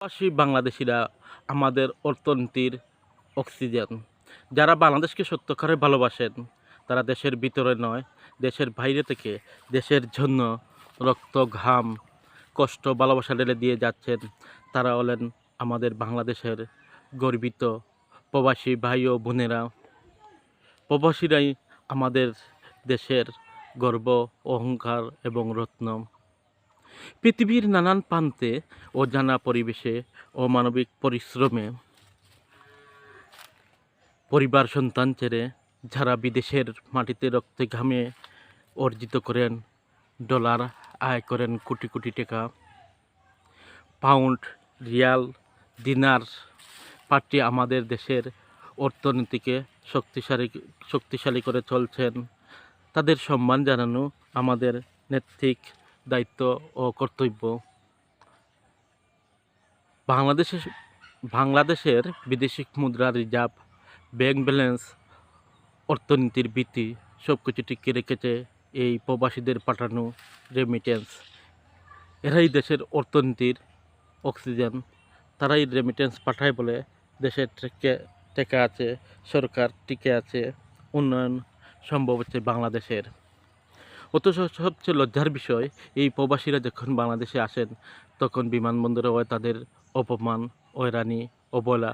প্রবাসী বাংলাদেশিরা আমাদের অর্থনীতির অক্সিজেন। যারা বাংলাদেশকে সত্যকারে ভালোবাসেন, তারা দেশের ভিতরে নয়, দেশের বাইরে থেকে দেশের জন্য রক্ত, ঘাম, কষ্ট, ভালোবাসা ঢেলে দিয়ে যাচ্ছেন। তারা হলেন আমাদের বাংলাদেশের গর্বিত প্রবাসী ভাই ও বোনেরা। প্রবাসীরাই আমাদের দেশের গর্ব, অহংকার এবং রত্ন। পৃথিবীর নানান প্রান্তে অজানা পরিবেশে অমানবিক পরিশ্রমে পরিবার সন্তান ছেড়ে যারা বিদেশের মাটিতে রক্তে ঘামে অর্জিত করেন ডলার আয় করেন কোটি কোটি টাকা, পাউন্ড, রিয়াল, দিনার পার্টি আমাদের দেশের অর্থনীতিকে শক্তিশালী শক্তিশালী করে চলছেন। তাদের সম্মান জানানো আমাদের নৈতিক দায়িত্ব ও কর্তব্য। বাংলাদেশের বাংলাদেশের বিদেশি মুদ্রা, রিজার্ভ ব্যাংক ব্যালেন্স, অর্থনীতির ভিত্তি সব কিছু টিকিয়ে রেখেছে এই প্রবাসীদের পাঠানো রেমিটেন্স এরাই দেশের অর্থনীতির অক্সিজেন তারাই রেমিটেন্স পাঠায় বলে দেশের টেকে, টেকা আছে, সরকার টিকে আছে। উন্নয়ন সম্ভব হচ্ছে বাংলাদেশের। অথচ সবচেয়ে লজ্জার বিষয়, এই প্রবাসীরা যখন বাংলাদেশে আসেন, তখন বিমানবন্দরে হয় তাদের অপমান হয়রানি অবলা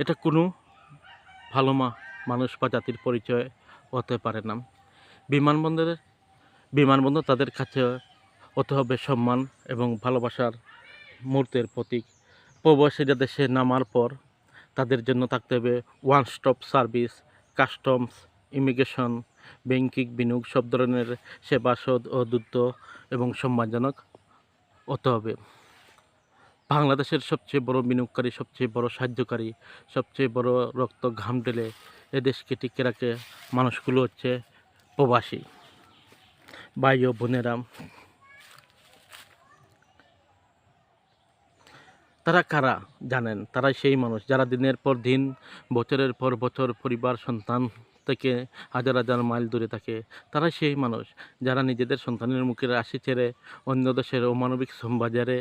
এটা কোনো ভালো মানুষ বা জাতির পরিচয় হতে পারে না। বিমানবন্দরে বিমানবন্দর তাদের কাছে হতে হবে সম্মান এবং ভালোবাসার মুহূর্তের প্রতীক। প্রবাসীরা দেশে নামার পর তাদের জন্য থাকতে হবে one stop service customs immigration banking বিনিয়োগ সব ধরনের সেবা সদ ও দ্রুত এবং সম্মানজনক হতে হবে। বাংলাদেশের সবচেয়ে বড় বিনিয়োগকারী, সবচেয়ে বড় সাহায্যকারী, সবচেয়ে বড় রক্ত ঘাম ঢেলে এ দেশকে টিকে রাখে মানুষগুলো হচ্ছে প্রবাসী ভাই ও বোনেরা। তারা কারা জানেন? তারা সেই মানুষ যারা দিনের পর দিন, বছরের পর বছর পরিবার, সন্তান থেকে হাজার হাজার মাইল দূরে থাকে, তারা সেই মানুষ যারা নিজেদের সন্তানের মুখের আসি ছেড়ে অন্য দেশের অমানবিক বাজারে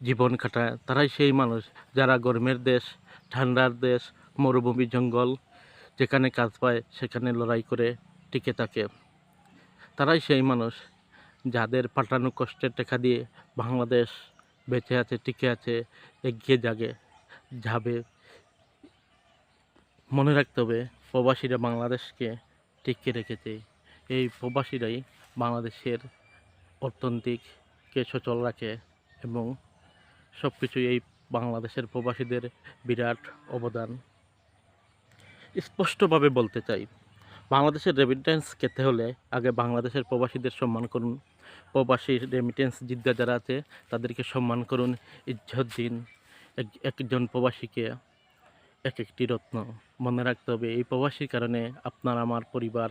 জীবন কাটায়, তারাই সেই মানুষ যারা গরমের দেশ, ঠান্ডার দেশ, মরুভূমি, জঙ্গল যেখানে কাজ পায় সেখানে লড়াই করে টিকে থাকে। তারাই সেই মানুষ যাদের পাঠানো কষ্টের টাকা দিয়ে বাংলাদেশ বেঁচে আছে, টিকে আছে, এগিয়ে যাবে যাবে। মনে রাখতে হবে প্রবাসীরা বাংলাদেশকে টিকিয়ে রেখেছে। এই প্রবাসীরাই বাংলাদেশের অর্থনীতিকে সচল রাখে এবং সব কিছুই এই বাংলাদেশের প্রবাসীদের বিরাট অবদান। স্পষ্টভাবে বলতে চাই, বাংলাদেশের রেমিটেন্স খেতে হলে আগে বাংলাদেশের প্রবাসীদের সম্মান করুন। প্রবাসীর রেমিটেন্স যোদ্ধা যারা আছে, তাদেরকে সম্মান করুন। ইজ্জত দিন। এক- একজন প্রবাসীকে এক একটি রত্ন মনে রাখতে হবে। এই প্রবাসীর কারণে আপনার, আমার পরিবার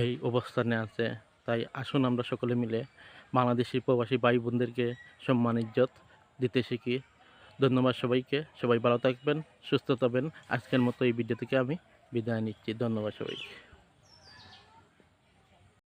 এই অবস্থানে আছে। তাই আসুন আমরা সকলে মিলে বাংলাদেশি প্রবাসী ভাই বোনদেরকে সম্মান, ইজ্জত দিতে শিখি। ধন্যবাদ সবাইকে। সবাই ভালো থাকবেন, সুস্থ থাকবেন। আজকের মতো এই ভিডিও থেকে আমি বিদায় নিচ্ছি। ধন্যবাদ সবাইকে।